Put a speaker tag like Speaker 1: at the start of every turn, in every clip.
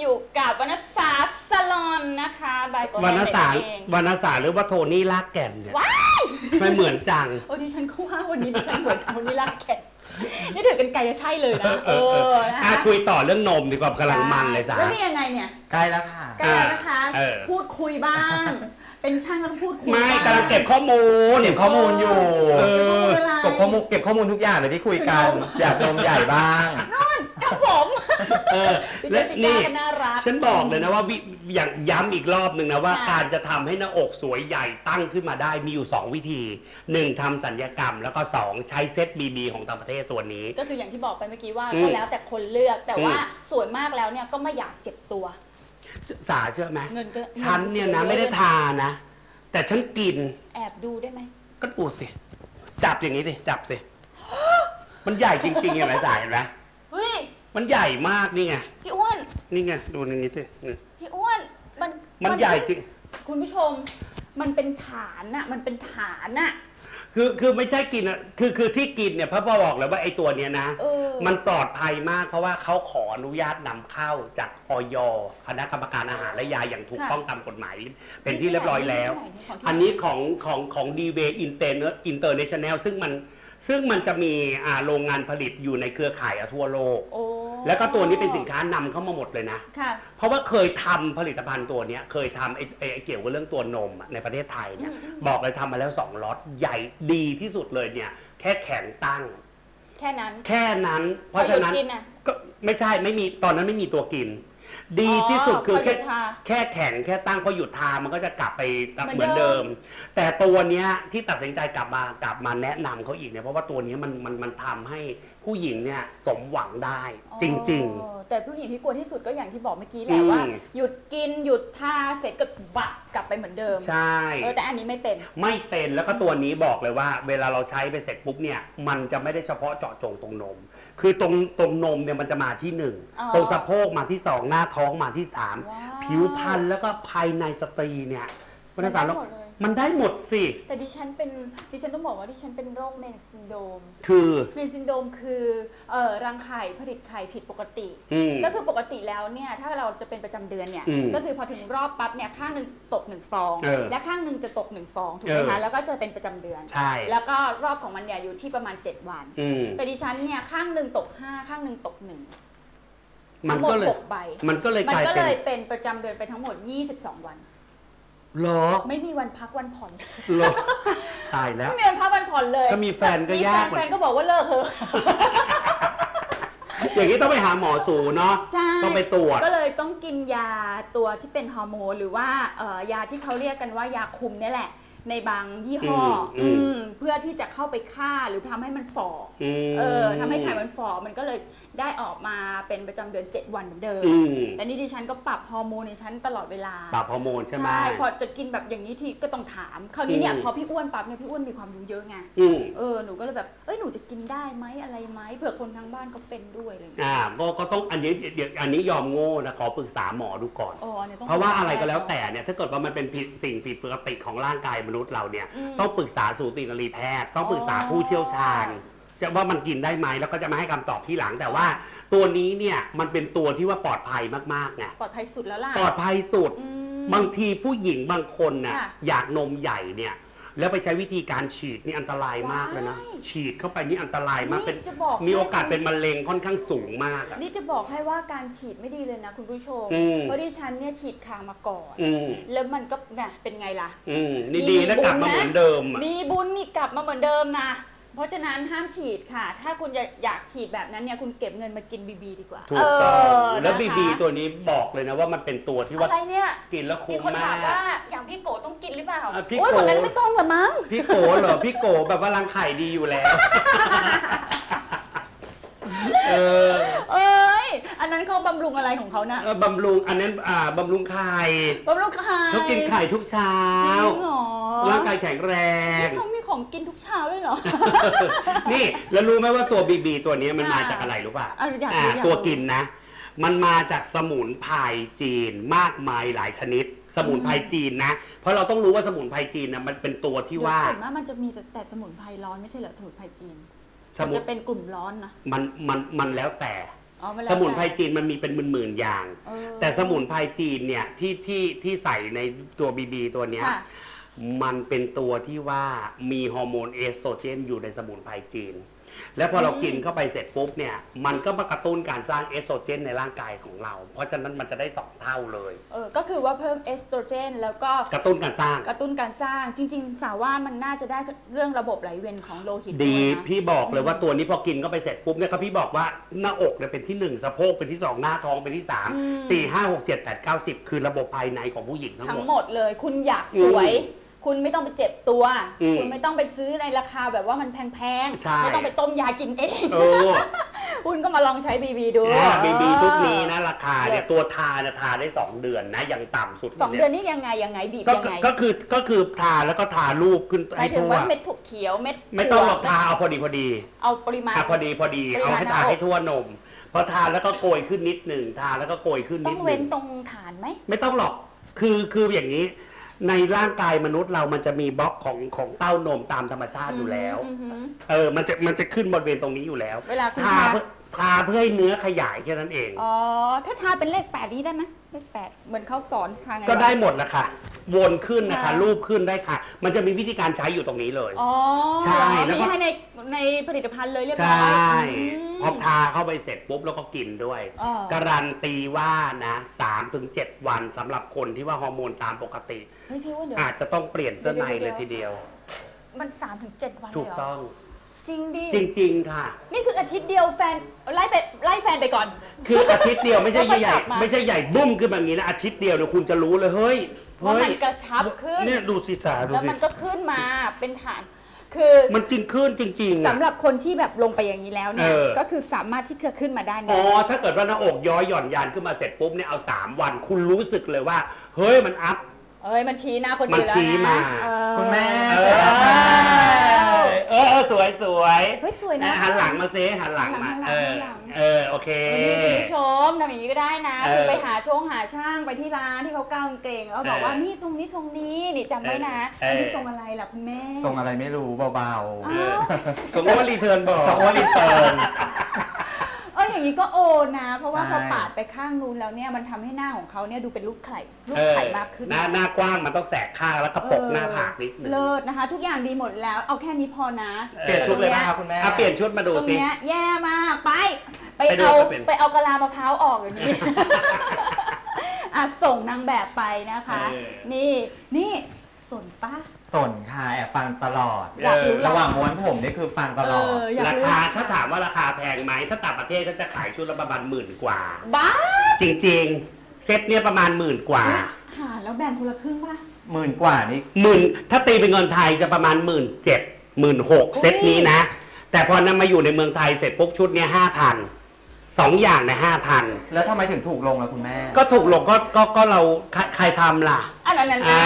Speaker 1: อยู่กับวรรณสาสลอนนะคะบายโก
Speaker 2: วรรณสาร
Speaker 1: เอง
Speaker 2: วรรณสารหรือว่าโทนี่ลากแก่นเนี่ย
Speaker 1: ว้าย
Speaker 2: ไม่เหมือนจัง
Speaker 1: โอ้ดิฉันก็ว่าวันนี้ดิฉันเหมือนคนนี้ลากแขนนี่ถือกันไกลจะใช่เลยนะเออนะ
Speaker 2: อะ
Speaker 1: คะ
Speaker 2: คุยต่อเรื่องนมดีกว่ากำลังมันเลยสา
Speaker 1: แล้วนี่ยังไงเนี่ย
Speaker 3: ใกล้แล้วค่ะ
Speaker 1: ใกล้แล้วนะคะ
Speaker 2: เออ
Speaker 1: พูดคุยบ้าง เป็นช่างก็ต้องพูดคุย
Speaker 2: ไม่
Speaker 1: บ้าง
Speaker 2: กำลังเก็บข้อมูล
Speaker 3: เก็บข้อมูลอยู่
Speaker 2: เออ
Speaker 1: เวลา
Speaker 3: เก็บข้อมูลเก็บข้อมูลทุกอย่างเลยที่คุยกัน
Speaker 1: คือนม
Speaker 3: อยากนมใหญ่บ้าง
Speaker 1: กับผม
Speaker 2: เออ
Speaker 1: ดิ
Speaker 2: และ
Speaker 1: เจสิก้า
Speaker 2: นี่
Speaker 1: ก็น่ารัก
Speaker 2: ฉันบอกเลยนะว่าวิอย่างย้ำอีกรอบหนึ่งนะว่า
Speaker 1: ค่ะ
Speaker 2: การจะทำให้หน้าอกสวยใหญ่ตั้งขึ้นมาได้มีอยู่ 2 วิธี1ทำสัญญกรรม แล้วก็ 2 ใช้เซตบีบีของต่างประเทศตัวนี้
Speaker 1: ก็คืออย่างที่บอกไปเมื่อกี้ว่า
Speaker 2: อืม
Speaker 1: ก็แล้วแต่คนเลือกแต่
Speaker 2: อืม
Speaker 1: ว่าสวยมากแล้วเนี่ยก็ไม่อยากเจ็บตัว
Speaker 2: สาเชื่อไหม
Speaker 1: เงินก็
Speaker 2: ฉันเนี่ยนะ
Speaker 1: งิก็
Speaker 2: ไม่ได้
Speaker 1: สี
Speaker 2: ทานะ แต่ฉันกิน
Speaker 1: แอบดูได้ไหม
Speaker 2: ก็ดูสิ จับอย่างนี้สิจับสิ มันใหญ่จริงๆเห็นไหมสายเห็นไหม
Speaker 1: เฮ้ย
Speaker 2: มันใหญ่มากนี่ไง
Speaker 1: พี่อ้วน
Speaker 2: นี่ไงดูอย่างนี้สินี่
Speaker 1: พี่อ้วนมัน
Speaker 2: มันใหญ่จริง
Speaker 1: คุณผู้ชม มันเป็นฐานน่ะ มันเป็นฐานน่ะ
Speaker 2: คือคือไม่ใช่กินอะคือคือที่กินเนี่ยพระพ่อบอกเลยว่าไอ้ตัวเนี้ยนะ
Speaker 1: เออ
Speaker 2: มันปลอดภัยมากเพราะว่าเขาขออนุญาตนำเข้าจากออยคณะกรรมการอาหารและยาอย่างถูก
Speaker 1: ค่ะ
Speaker 2: ต้องตามกฎหมาย เป็นที่เรียบร้อยแล้ว
Speaker 1: ที่ไหนที่ไหน
Speaker 2: อันนี้ของของของดีเวอินเตอร์อินเตอร์เนชั่นแนลซึ่งมันซึ่งมันจะมีอ่าโรงงานผลิตอยู่ในเครือข่ายอะทั่วโลก
Speaker 1: โอ้
Speaker 2: แล้วก็ตัวนี้เป็นสินค้านำเข้ามาหมดเลยนะ
Speaker 1: ค่ะ
Speaker 2: เพราะว่าเคยทำผลิตภัณฑ์ตัวเนี้ยเคยทำไอ้ไอ้ไอ้เกี่ยวกับเรื่องตัวนมอะในประเทศไทยเนี่ย
Speaker 1: อืมอืม
Speaker 2: บอกเลยทำมาแล้วสองล็อตใหญ่ดีที่สุดเลยเนี่ย แค่แข็งตั้ง
Speaker 1: แค่นั้น
Speaker 2: แค่นั้น เพราะฉะนั้น
Speaker 1: พอหยุดกินน่ะ
Speaker 2: ก็ไม่ใช่ไม่มีตอนนั้นไม่มีตัวกิน ดีที่สุดคือ
Speaker 1: พอห
Speaker 2: แค่
Speaker 1: ยุดทา
Speaker 2: แค่แข็งแค่ตั้งพอหยุดทามันก็จะกลับไป
Speaker 1: เหมือน
Speaker 2: เหมือนเดิม
Speaker 1: เดิ
Speaker 2: แต่ตัวเนี้ยที่ตัดสินใจกลับมากลับมาแนะนำเขาอีกเนี่ยเพราะว่าตัวเนี้ยมันมันมันทำให้ผู้หญิงเนี่ยสมหวังได้จริง
Speaker 1: อ๋อแต่ผู้หญิงที่กลัวที่สุดก็อย่างที่บอกเมื่อกี้แห
Speaker 2: อื
Speaker 1: ละ
Speaker 2: ม
Speaker 1: ว่า หยุดกินหยุดทาเสร็จก็บักกลับไปเหมือนเดิม
Speaker 2: ๆใช่
Speaker 1: เออแต่อันนี้ไม่เป็น
Speaker 2: ไม่เป็นแล้วก็ตัวนี้บอกเลยว่า เวลาเราใช้ไปเสร็จปุ๊บเนี่ย มันจะไม่ได้เฉพาะเจาะจงตรงนม คือตรงตรงนมเนี่ยมันจะมาที่หนึ่ง
Speaker 1: อ๋อ
Speaker 2: ตรงสะโพกมาที่สองหน้าท้องมาที่สาม
Speaker 1: ว้าว
Speaker 2: ผิวพรรณแล้วก็ภายในสตรีเนี่ยคุณสาร
Speaker 1: มันได้หมดเลย
Speaker 2: มันได้หมดสิ
Speaker 1: แต่ดิฉันเป็นดิฉันต้องบอกว่าดิฉันเป็นโรคเมนซินโดม
Speaker 2: คือ
Speaker 1: เมนซินโดมคือเอ่อรังไข่ผลิตไข่ผิดปกติ
Speaker 2: อืม
Speaker 1: ก็คือปกติแล้วเนี่ยถ้าเราจะเป็นประจำเดือนเนี่ย
Speaker 2: อืม
Speaker 1: ก็คือพอถึงรอบปั๊บเนี่ยข้างหนึ่งตกหนึ่งฟอง
Speaker 2: เออ
Speaker 1: และข้างหนึ่งจะตกหนึ่งฟองถูกไหม
Speaker 2: เอ
Speaker 1: คะ
Speaker 2: อ
Speaker 1: แล้วก็จะเป็นประจำเดือน
Speaker 2: ใช่
Speaker 1: แล้วก็รอบของมันเนี่ยอยู่ที่ประมาณ 7 วัน
Speaker 2: อืม
Speaker 1: แต่ดิฉันเนี่ยข้างหนึ่งตก 5 ข้างหนึ่งตกหนึ่ง
Speaker 2: มั
Speaker 1: ทั้
Speaker 2: น
Speaker 1: งหมด
Speaker 2: ก็เลย
Speaker 1: หกใบ
Speaker 2: มันก็เลย
Speaker 1: มัน
Speaker 2: กลาย
Speaker 1: ก็
Speaker 2: เป็
Speaker 1: เล
Speaker 2: น
Speaker 1: ยเป็นประจำเดือนไปทั้งหมด 22 วัน
Speaker 2: เหรอ
Speaker 1: ไม่มีวันพักวันผ่อน
Speaker 2: เหรอตายแล้ว
Speaker 1: ไม่มีวันพักวันผ่อนเลย
Speaker 2: ถ้ามีแฟนก็
Speaker 1: มี
Speaker 2: ยาก
Speaker 1: แฟนแฟนก็บอกว่าเลิกเถอะ
Speaker 2: อย่างนี้ต้องไปหาหมอสูเนาะ
Speaker 1: ใช่
Speaker 2: ต้องไปตรวจ
Speaker 1: ก็เลยต้องกินยาตัวที่เป็นฮอร์โมนหรือว่าเอ่อยาที่เขาเรียกกันว่ายาคุมเนี่ยแหละ ในบางยี่ห้ออ
Speaker 2: มอืม
Speaker 1: อืมเพื่อที่จะเข้าไปฆ่าหรือทำให้มันฝ่อ
Speaker 2: อืม
Speaker 1: เออทำให้ไข่มันฝ่อมันก็เลย ได้ออกมาเป็นประจำเดือน 7 วันเหมือนเดิม
Speaker 2: อืม
Speaker 1: แต่นี่ดิฉันก็ปรับฮอร์โมนในฉันตลอดเวลา
Speaker 2: ปรับฮอร์โมนใช่ไหม
Speaker 1: พอจะกินแบบอย่างนี้ทีก็ต้องถาม คราวนี้เนี่ย
Speaker 2: อืม
Speaker 1: พอพี่อ้วนปั๊บเนี่ยพี่อ้วนมีความรู้เยอะไง
Speaker 2: อืม
Speaker 1: เออ หนูก็เลยแบบ เอ้ย หนูจะกินได้ไหมอะไรไหมเผื่อคนทางบ้านเขาเป็นด้วยอะไรอย่างเงี้ย
Speaker 2: อ่าก็ก็ต้องอันนี้เดี๋ยวอันนี้ยอมโง่นะขอปรึกษาหมอดูก่อน
Speaker 1: อ๋อเนี่ยต้อง
Speaker 2: เพราะว่าอะไรก็แล้วแต่เนี่ยถ้าเกิดว่ามันเป็นผิดสิ่งผิดปกติของร่างกายมนุษย์เราเนี่ย
Speaker 1: อืม
Speaker 2: ต้องปรึกษาสูตินรีแพทย์ ต้องปรึกษา
Speaker 1: อ๋อ
Speaker 2: ผู้เชี่ยวชาญ จะว่ามันกินได้ไหมแล้วก็จะมาให้คำตอบที่หลัง แต่ว่า ตัวนี้เนี่ยมันเป็นตัวที่ว่าปลอดภัยมากๆไง
Speaker 1: ปลอดภัยสุดแล้วล่ะ
Speaker 2: ปลอดภัยสุด
Speaker 1: อืม
Speaker 2: บางทีผู้หญิงบางคนน่ะ
Speaker 1: ค่ะ
Speaker 2: อยากนมใหญ่เนี่ย แล้วไปใช้วิธีการฉีดนี่อันตรายมากเลยนะ
Speaker 1: ว้าย
Speaker 2: ฉีดเข้าไปนี่อันตรายมากเป็น
Speaker 1: จะบอก
Speaker 2: มีโอกาส
Speaker 1: ให้
Speaker 2: เป็นมะเร็งค่อนข้างสูงมากอะ
Speaker 1: นี่จะบอกให้ว่าการฉีดไม่ดีเลยนะคุณผู้ชม
Speaker 2: อืม
Speaker 1: เพราะดิฉันเนี่ยฉีดคางมาก่อน
Speaker 2: อืม
Speaker 1: แล้วมันก็น่ะเป็นไงล่ะ
Speaker 2: อืมนี่
Speaker 1: มี
Speaker 2: ดีนะ
Speaker 1: บุญ
Speaker 2: กลับมา
Speaker 1: นะ
Speaker 2: เหมือนเดิมอะ
Speaker 1: มีบุญนี่กลับมาเหมือนเดิมนะ เพราะฉะนั้นห้ามฉีดค่ะ ถ้าคุณอยากอยากฉีดแบบนั้นเนี่ยคุณเก็บเงินมากินบีบีดีกว่า
Speaker 2: ถูกต้อง
Speaker 1: เออ
Speaker 2: แล้ว
Speaker 1: นะคะ
Speaker 2: บีบีตัวนี้บอกเลยนะว่ามันเป็นตัวที่ว่า
Speaker 1: อะไรเนี่ย
Speaker 2: กินแล้ว
Speaker 1: มี
Speaker 2: คุ้ม
Speaker 1: คน
Speaker 2: มา
Speaker 1: ถาม
Speaker 2: ก
Speaker 1: ว่าอย่างพี่โกต้องกินหรือเปล่า
Speaker 2: อะพี่
Speaker 1: โอ้ย
Speaker 2: โก
Speaker 1: คนนั้นไม่ต้องหรอมั้ง
Speaker 2: พี่โกเหรอพี่โกแบบว่ารังไข่ดีอยู่แล้ว เออ
Speaker 1: เอ้ย อันนั้นเขาบำรุงอะไรของเขาน่ะ
Speaker 2: เออบำรุงอันนั้นอ่าบำรุงไข่
Speaker 1: บำรุงไข่
Speaker 2: เขากินไข่ทุกเช้า
Speaker 1: จริงเหรอ
Speaker 2: ร่างกายแข็งแรง
Speaker 1: นี่เขามีของกินทุกเช้าเลยเหรอ
Speaker 2: นี่แล้วรู้ไหมว่าตัวบีบีตัวนี้มัน
Speaker 1: อ่าม
Speaker 2: มาจากอะไรรู้ป่ะ
Speaker 1: อะอยากรู้
Speaker 2: อ่า
Speaker 1: อยากรู้
Speaker 2: ตัวกินนะ มันมาจากสมุนไพรจีนมากมายหลายชนิด สมุนไพรจีนนะ เพราะเราต้องรู้ว่าสมุนไพรจีนนะมันเป็นตัวที่ว่า
Speaker 1: ส่วนมากมันจะมีแต่สมุนไพรร้อนไม่ใช่เหรอสมุนไพรจีน
Speaker 2: ส
Speaker 1: มัน
Speaker 2: มุน
Speaker 1: จะเป็นกลุ่มร้อนนะ
Speaker 2: มันมันมันแล้วแต่
Speaker 1: อ๋อมันแล้ว
Speaker 2: สมุนไพรจีนมันมีเป็นหมื่นๆอย่าง
Speaker 1: เออ
Speaker 2: แต่สมุนไพรจีนเนี่ยที่ที่ที่ใส่ในตัวบีบีตัวเนี้ย
Speaker 1: ค่ะ
Speaker 2: มันเป็นตัวที่ว่ามีฮอร์โมนเอสโตรเจนอยู่ในสมุนไพรจีน แล้วพอเรากินเข้าไปเสร็จปุ๊บเนี่ย มันก็มากระตุ้นการสร้างเอสโตรเจนในร่างกายของเรา เพราะฉะนั้นมันจะได้สองเท่าเลย
Speaker 1: เออก็คือว่าเพิ่มเอสโตรเจนแล้วก็
Speaker 2: กระตุ้นการสร้าง
Speaker 1: กระตุ้นการสร้างจริง ๆ สาวว่ามันน่าจะได้เรื่องระบบไหลเวียนของโลหิต
Speaker 2: ดี
Speaker 1: วยนะ
Speaker 2: พี่บอกเลยว่าตัวนี้พอกินเข้าไปเสร็จปุ๊บเนี่ยก็พี่บอกว่าหน้าอกเนี่ยเป็นที่หนึ่งสะโพกเป็นที่สองหน้าท้องเป็นที่สาม
Speaker 1: อืม
Speaker 2: สี่ห้าหกเจ็ดแปดเก้าสิบคือระบบภายในของผู้หญิงทั้ง
Speaker 1: ทั้
Speaker 2: ห
Speaker 1: ง
Speaker 2: ม
Speaker 1: หม
Speaker 2: ด
Speaker 1: ดเลย คุณอยากสวย
Speaker 2: อืม
Speaker 1: คุณไม่ต้องไปเจ็บตัว
Speaker 2: อืม
Speaker 1: คุณไม่ต้องไปซื้อในราคาแบบว่ามันแพง
Speaker 2: ใช่
Speaker 1: ๆไม่ต้องไปต้มยากินเอง
Speaker 2: เออ
Speaker 1: คุณก็มาลองใช้บีบีดู
Speaker 2: บีบี
Speaker 1: เออ
Speaker 2: ชุดนี้นะราคาเนี่ยตัวทาเนี่ยทาได้ 2 เดือนนะยังต่ำสุด
Speaker 1: สองเดือนนี่ยังไงยังไงบีบ
Speaker 2: ก็
Speaker 1: ยังไง
Speaker 2: ก็คือก็คือทาแล้วก็ทารูปขึ้น
Speaker 1: หมาย
Speaker 2: ให้
Speaker 1: ถึง
Speaker 2: ทั่ว
Speaker 1: ว่าเม็ดถั่วเขียวเม็ด
Speaker 2: ไม่ต้องหรอก
Speaker 1: ถั่ว
Speaker 2: ทาเอาพอดีพอดี
Speaker 1: เอาปริมาณ
Speaker 2: ทาพอดีพอดี
Speaker 1: ปริมาณ
Speaker 2: เอาให้ทา
Speaker 1: หน้าอก
Speaker 2: ให้ทั่วนมพอทาแล้วก็โกยขึ้นนิดหนึ่งทาแล้วก็โกยขึ้น
Speaker 1: ต้
Speaker 2: นิ
Speaker 1: อ
Speaker 2: ด
Speaker 1: ง
Speaker 2: ห
Speaker 1: เว้
Speaker 2: นึ่
Speaker 1: น
Speaker 2: ง
Speaker 1: ตรงฐานไหม
Speaker 2: ไม่ต้องหรอกคือคืออย่างนี้ ในร่างกายมนุษย์เรามันจะมีบล็อกของของเต้านมตามธรรมชาติอยู่แล้ว
Speaker 1: อือหือ
Speaker 2: เออ มันจะมันจะขึ้นบริเวณตรงนี้อยู่แล้ว
Speaker 1: เวลาคุณ
Speaker 2: ทา
Speaker 1: ทา
Speaker 2: เพื่อ ทาเพื่อให้เนื้อขยายแค่นั้นเอง
Speaker 1: อ๋อ ถ้าทาเป็นเลขแปดนี้ได้ไหมเลขแปดเหมือนเขาสอนทางไง
Speaker 2: ก็ได้
Speaker 1: วะ
Speaker 2: หมดแหละค่ะ วนขึ้นนะคะ
Speaker 1: ค่ะ
Speaker 2: รูปขึ้นได้ค่ะ มันจะมีวิธีการใช้อยู่ตรงนี้เลย
Speaker 1: อ๋อ
Speaker 2: ใช่แล้ว
Speaker 1: มี
Speaker 2: ก็
Speaker 1: ให้ในในผลิตภัณฑ์เลยเรียบ
Speaker 2: ใช
Speaker 1: ร้อย่ม
Speaker 2: พอทาเข้าไปเสร็จปุ๊บแล้วก็กินด้วย
Speaker 1: อ๋อ
Speaker 2: การันตีว่านะสามถึงเจ็ดวันสำหรับคนที่ว่าฮอร์โมนตามปกติ
Speaker 1: เฮ้ยพี่ว่าเดี๋ยว
Speaker 2: อาจจะต้องเปลี่ยนเสื้อในเลยทีเดียว
Speaker 1: มันสามถึงเจ็ดวัน
Speaker 2: ถู
Speaker 1: เลย
Speaker 2: ก
Speaker 1: เหรอ
Speaker 2: ต้อง
Speaker 1: จริงดิ
Speaker 2: จริง ๆ ค่ะ
Speaker 1: นี่คืออาทิตย์เดียวแฟนไล่ไปไล่แฟนไปก่อน
Speaker 2: คืออาทิตย์เดียวไม่ใช่
Speaker 1: แล้วค่อย
Speaker 2: ใหญ่
Speaker 1: กลับมา
Speaker 2: ไม่ใช่ใหญ่บุ้มขึ้นแบบนี้นะอาทิตย์เดียวเดี๋ยวคุณจะรู้เลยเฮ้ย
Speaker 1: ว่า
Speaker 2: เฮ้
Speaker 1: มั
Speaker 2: ย
Speaker 1: นกระชับขึ้น
Speaker 2: เนี่ยดูสิสาดู
Speaker 1: แล้ว
Speaker 2: สิ
Speaker 1: มันก็ขึ้นมาเป็นฐาน คือ
Speaker 2: มันจริงขึ้นจริงๆอะ
Speaker 1: สำหรับคนที่แบบลงไปอย่างนี้แล้วเนี่ย
Speaker 2: เออ
Speaker 1: ก็คือสามารถที่จะขึ้นมาได้
Speaker 2: อ๋
Speaker 1: นะ
Speaker 2: อถ้าเกิดว่าหน้าอกย้อยหย่อนยานขึ้นมาเสร็จปุ๊บเนี่ยเอา 3 วันคุณรู้สึกเลยว่า เฮ้ยมันอัพ
Speaker 1: เอ้ยมันชี้หน้าคน
Speaker 2: มั
Speaker 1: อื่
Speaker 2: น
Speaker 1: นแล้ว
Speaker 2: ชี้
Speaker 1: นะ
Speaker 2: มา
Speaker 1: เออ
Speaker 3: คุณแม่
Speaker 2: เอ
Speaker 3: เสร็จแล้วค่ะ
Speaker 2: อ เออเออสวยสวย
Speaker 1: เฮ้ยสวยนะ
Speaker 2: หันหลังมาเซหันหลังมา
Speaker 1: หันหลัง
Speaker 2: เออ
Speaker 1: หันหลัง
Speaker 2: เออโอเค
Speaker 1: วันนี้คุณผู้ชมทำอย่างนี้ก็ได้นะ
Speaker 2: เออ
Speaker 1: คุณไปหาช่วงหาช่างไปที่ร้านที่เขาก้าวกางเกงแล้วบอก
Speaker 2: เออ
Speaker 1: ว่านี่ทรงนี้ทรงนี้นี่จำไว้นะ
Speaker 2: เออ
Speaker 1: อันนี้ทรงอะไรล่ะคุณแม่
Speaker 3: ส่งอะไรไม่รู้เบา
Speaker 1: อ้าว
Speaker 2: สมมติว่ารีเทิร์นบอก
Speaker 3: ๆส่งว่ารีเทิร์น
Speaker 1: เอออย่างนี้ก็โอนะ เพราะว่า
Speaker 3: ใช่
Speaker 1: พอปาดไปข้างนู้นแล้วเนี่ยมันทำให้หน้าของเขาเนี่ยดูเป็นลูกไข่ลูก
Speaker 2: เออ
Speaker 1: ไข่มากขึ้น
Speaker 2: หน้าหน้ากว้างมันต้องแสกข้างแล้วก็ปก
Speaker 1: เออ
Speaker 2: หน้าผากนิดนึง
Speaker 1: เลิศนะคะ ทุกอย่างดีหมดแล้วเอาแค่นี้พอนะ
Speaker 3: เปลี่ยนชุดเลยนะคะคุณแม่
Speaker 2: อะเปลี่ยนชุดมาดู
Speaker 1: ตรง
Speaker 2: สิ
Speaker 1: เนี้ยแย่มากไป ไป
Speaker 2: ไปดู
Speaker 1: เอา
Speaker 2: ไปเป็น
Speaker 1: ไปเอากะลามะพร้าวออกเดี๋ยวนี้อะส่งนางแบบไปนะคะ
Speaker 2: เออ
Speaker 1: นี่นี่สนปะ
Speaker 3: สนค่ะแอบฟังตลอด
Speaker 1: อยากรู้
Speaker 3: ระหว่างม้วนผมนี่คือฟังตลอด
Speaker 1: เอออยาก
Speaker 2: รา
Speaker 1: รู้
Speaker 2: คาถ้าถามว่าราคาแพงไหมถ้าต่างประเทศก็จะขายชุดละประมาณหมื่นกว่า
Speaker 1: บ้า
Speaker 2: จริงๆ เซ็ตเนี่ยประมาณหมื่นกว่า
Speaker 1: หาแล้วแบ่งคนละครึ่งป่ะ
Speaker 3: หมื่นกว่านี่
Speaker 2: หมื่นถ้าตีเป็นเงินไทยจะประมาณหมื่นเจ็ดหมื่นหก
Speaker 1: อุ๊ย
Speaker 2: เซตนี้นะ แต่พอนำมาอยู่ในเมืองไทยเสร็จปุ๊บชุดเนี้ยห้าพัน สองอย่างนะห้าพัน
Speaker 3: แล้วทำไมถึงถูกลงล่ะคุณแม่
Speaker 2: ก็ถูกลงก็ก็ก็เราใครใครทำล่ะ
Speaker 1: อันนั้นนั้น
Speaker 2: อ่า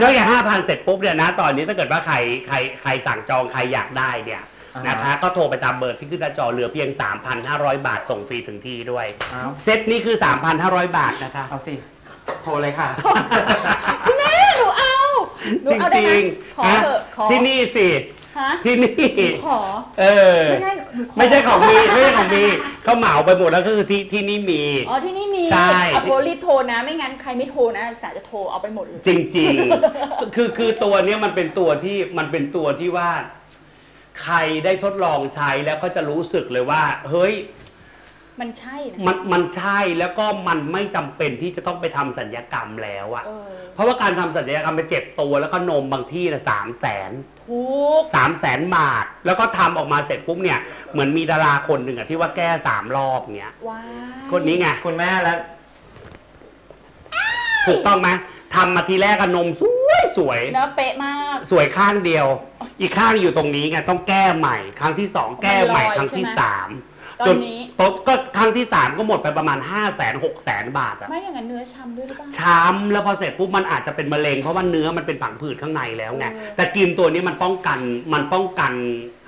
Speaker 2: นอกจากห้าพันเสร็จปุ๊บเนี่ยนะ ตอนนี้ถ้าเกิดว่าใครใครใครสั่งจองใครอยากได้เนี่ย
Speaker 3: อ่าฮะ
Speaker 2: นะคะ ก็โทรไปตามเบอร์ที่ขึ้นหน้าจอเหลือเพียง 3,500 บาทส่งฟรีถึงที่ด้วย
Speaker 3: เอา
Speaker 2: เซตนี้คือ 3,500 บาทนะคะ
Speaker 3: เอาสิ โทรเลยค่ะ
Speaker 1: คุณแม่หนูเอาหนู
Speaker 2: จ
Speaker 1: เอาได้
Speaker 2: ริ
Speaker 1: ไหม
Speaker 2: ง
Speaker 1: ขอ
Speaker 2: ๆนะ
Speaker 1: เถอะขอ
Speaker 2: ที่นี่สิ
Speaker 1: ฮะ
Speaker 2: ที่นี่
Speaker 1: หนูขอ
Speaker 2: เออ
Speaker 1: ไม่ใช่หนูขอ
Speaker 2: ไม่ใช่ของมีไม่ใช่ของมีเขาเหมาไปหมดแล้วก็คือที่ที่นี่มี
Speaker 1: อ๋อที่นี่มี
Speaker 2: ใช่
Speaker 1: เอาโทรรีบโทรนะ ไม่งั้นใครไม่โทรนะสายจะโทรเอาไปหมดเลย
Speaker 2: จริงๆ คือคือตัวเนี้ยมันเป็นตัวที่มันเป็นตัวที่ว่า ใครได้ทดลองใช้แล้วก็จะรู้สึกเลยว่า เฮ้ย
Speaker 1: มันใช่นะ
Speaker 2: มันมันใช่แล้วก็มันไม่จำเป็นที่จะต้องไปทำสัญญกรรมแล้วอะ
Speaker 1: เออ
Speaker 2: เพราะว่าการทำสัญญกรรมไปเจ็บตัวแล้วก็นมบางที่นะสามแสน
Speaker 1: ทุก
Speaker 2: สามแสนบาท แล้วก็ทำออกมาเสร็จปุ๊บเนี่ย เหมือนมีดาราคนหนึ่งอะที่ว่าแก้สามรอบเงี้ย
Speaker 1: ว้าย
Speaker 2: คนนี้ไง
Speaker 3: คุณแม่แล้ว
Speaker 2: ถูกต้องไหมทำมาทีแรกอะนมสวยสวย
Speaker 1: เนื้อเป๊ะมาก
Speaker 2: สวยข้างเดียว อีกข้างอยู่ตรงนี้ไงต้องแก้ใหม่ ครั้งที่สองแก้ใหม่
Speaker 1: มันลอย
Speaker 2: ครั้งที่
Speaker 1: ใช่ไหม
Speaker 2: สาม
Speaker 1: ตอนนี้
Speaker 2: โต๊ะก็ครั้งที่สามก็หมดไปประมาณ5้าแสนหกแสนบาทอะ
Speaker 1: ไม่อย่างนั้นเนื้อช้ำด้วยหรือเปล่า
Speaker 2: ช้ำแล้วพอเสร็จปุ๊บมันอาจจะเป็นมะเร็งเพราะว่าเนื้อมันเป็นฝังผืดข้างในแล้วไง
Speaker 1: เออ
Speaker 2: แต่กินตัวนี้มันป้องกันมันป้องกัน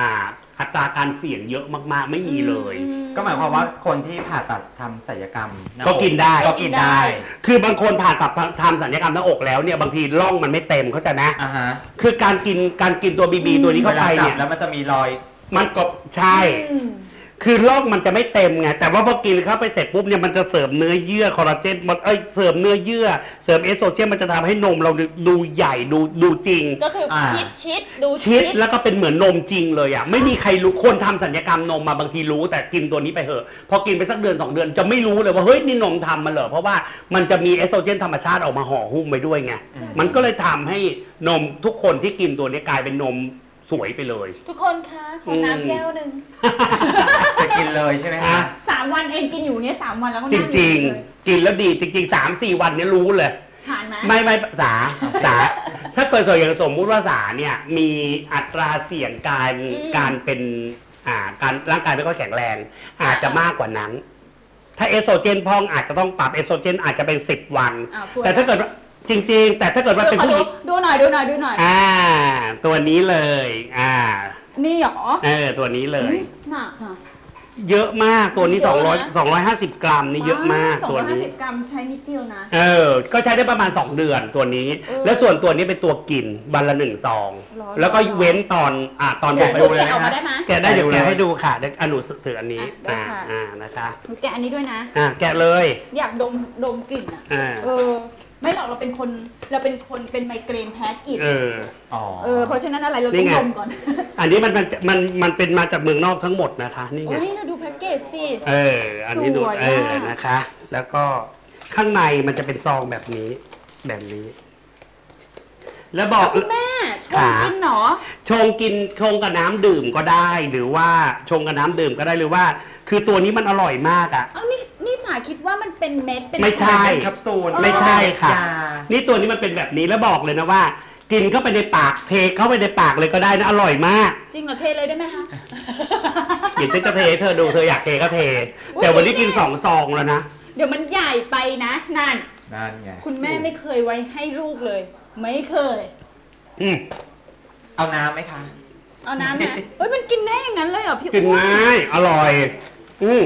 Speaker 2: อ่าอัตราการเสี่ยงเยอะมากๆ ไม่มีเลย
Speaker 1: อื
Speaker 3: ก็หมายความว่าคนที่ผ่าตัดทำศัลยกรรมหา
Speaker 2: ก็กินได้
Speaker 3: ก็กินได้
Speaker 2: คือบางคนผ่าตัดทำสัญญกรรมหน้าอกแล้วเนี่ยบางทีร่องมันไม่เต็มเขาใจะนะ
Speaker 3: อ่าฮะ
Speaker 2: คือการกินการกินตัวบีบีตัวนี้
Speaker 3: เว
Speaker 2: เข้า
Speaker 3: ลา
Speaker 2: ไป
Speaker 3: จับ
Speaker 2: เนี่ย
Speaker 3: แล้วมันจะมีรอย
Speaker 2: มันก็ใช่
Speaker 1: อืม
Speaker 2: คือลอกมันจะไม่เต็มไง แต่ว่าพอกินเข้าไปเสร็จปุ๊บเนี่ยมันจะเสริมเนื้อเยื่อคอลลาเจนมันเอ้ยเสริมเนื้อเยื่อ เสริมเอสโตรเจนมันจะทำให้นมเราดูใหญ่ดูดูจริง
Speaker 1: ก็คืออา ชิดชิดดู
Speaker 2: ชิดแล้วก็เป็นเหมือนนมจริงเลยอะไม่มีใครรู้คนทำสัญญกรรมนมมาบางทีรู้ แต่กินตัวนี้ไปเหอะพอกินไปสักเดือนสองเดือนจะไม่รู้เลยว่าเฮ้ยนี่นมทำมาเหรอเพราะว่ามันจะมีเอสโตรเจนธรรมชาติออกมาห่อหุ้มไว้ด้วยไง
Speaker 3: อืม
Speaker 2: มันก็เลยทำให้นมทุกคนที่กินตัวนี้กลายเป็นนมสวยไปเลย
Speaker 1: ทุกคนคะขอ
Speaker 2: อืม
Speaker 1: น้ำแก้วหนึ่ง
Speaker 3: จะกิน เลยใช่ไหม
Speaker 2: อะ
Speaker 3: คะ
Speaker 1: สามวันเองกินอยู่เนี่ยสามวันแล้วก็
Speaker 2: จ
Speaker 1: นั่งอยู่
Speaker 2: ริง
Speaker 1: เลย
Speaker 2: ๆ กินแล้วดีจริงๆสามสี่วันเนี้รู้เลย
Speaker 1: ทานไหม
Speaker 2: ไม่ไม่สาสา ถ้าเกิดส่วนอย่างสมมุติว่าสาเนี่ยมีอัตราเสี่ยงการการเป็นอ่าการร่างกายไม่ค่อยแข็งแรง อาจจะมากกว่านั้น ถ้าเอสโตรเจนพองอาจจะต้องปรับเอสโตรเจนอาจจะเป็นสิบวัน
Speaker 1: อ้าวสวย
Speaker 2: แต่ถ้าเกิดว่าจริง ๆ แต่ถ้าเกิดว่าเป็น
Speaker 1: ขอ
Speaker 2: ผู้ห
Speaker 1: ดู
Speaker 2: ญิง
Speaker 1: ดูหน่อยดูหน่อยดูหน่อย
Speaker 2: อ่า ตัวนี้เลย อ่า
Speaker 1: นี่หรอ
Speaker 2: เออตัวนี้เลย
Speaker 1: อุ๊ยหนักอะ
Speaker 2: เยอะมากตัวนี้
Speaker 1: เยอะนะ
Speaker 2: 200 250 กรัมนี่เยอะมากตัวนี้
Speaker 1: สองร้อยห้าสิบกรัมใช้นิดเดียวนะ
Speaker 2: เออ ก็ใช้ได้ประมาณ 2 เดือนตัวนี้
Speaker 1: เออ
Speaker 2: แล้วส่วนตัวนี้เป็นตัวกินวันละหนึ่งซอง
Speaker 1: หรอ
Speaker 2: แล้วก็เว้นตอนอ่าตอน
Speaker 1: เดี๋ยว
Speaker 2: ไป
Speaker 1: ดู
Speaker 2: ดู
Speaker 1: แกะออกมาได้ไหม
Speaker 2: แกะได้เดี๋ยว
Speaker 3: แกะ
Speaker 2: แกะ
Speaker 3: เลย
Speaker 2: ให้ดูค่ะเดี๋ยวอนุถืออันนี้
Speaker 1: อะได้
Speaker 2: อ่า
Speaker 1: ค่ะ
Speaker 2: อ่านะคะ
Speaker 1: หนูแกะอันนี้ด้วยนะ
Speaker 2: อ่าแกะเลย
Speaker 1: อยากดมดมกลิ่นอะ
Speaker 2: อ่า
Speaker 1: เออ ไม่หรอกเราเป็นคนเราเป็นคนเป็นไมเกรนแพ้กลิ่น
Speaker 2: เออ
Speaker 3: อ๋อ
Speaker 1: เออเพราะฉะนั้นอะไรเรา
Speaker 2: นี่
Speaker 1: ต้อง
Speaker 2: ไง
Speaker 1: ดมก่อน
Speaker 2: อันนี้มันมันมันมันเป็นมาจากเมืองนอกทั้งหมดนะคะนี่
Speaker 1: โอ้
Speaker 2: ไง
Speaker 1: ยเราดูแพ็กเกจสิ
Speaker 2: เออ อันนี้ดู
Speaker 1: สวย
Speaker 2: เอ
Speaker 1: อะ
Speaker 2: อนะคะ แล้วก็ข้างในมันจะเป็นซองแบบนี้ แบบนี้ แล้วบอก
Speaker 1: คุณแม่ชง
Speaker 2: ขา
Speaker 1: กินเหรอ
Speaker 2: ชงกินชงกับน้ำดื่มก็ได้ หรือว่าชงกับน้ำดื่มก็ได้หรือว่า คือตัวนี้มันอร่อยมากอะ
Speaker 1: เอ้านี่ นี่สาคิดว่ามันเป็นเม็ดเป็น
Speaker 2: ไม่ใช่
Speaker 3: เป็นแคปซูล
Speaker 2: ไม่ใช่ค่ะ
Speaker 3: ยา
Speaker 2: นี่ตัวนี้มันเป็นแบบนี้แล้วบอกเลยนะว่า กินเข้าไปในปากเทเข้าไปในปากเลยก็ได้นะอร่อยมาก
Speaker 1: จริงเหรอเทเลยได้ไหมคะ
Speaker 2: เดี๋ยวฉันจะเทให้เธอดูเธออยากเทก็เทแต่วันนี้กินสองซองแล้วนะ
Speaker 1: เดี๋ยวมันใหญ่ไปนะนั่น
Speaker 3: นั่นไง
Speaker 1: คุณแม่ไม่เคยไว้ให้ลูกเลย ไม่เคย
Speaker 2: อืม
Speaker 3: เอาน้ำไหมคะ
Speaker 1: เอาน้ำไหมเฮ้ยมันกินได้อย่างนั้นเลยเหรอพี่
Speaker 2: กิน
Speaker 1: อ้วน
Speaker 2: ง่ายอร่อย อืม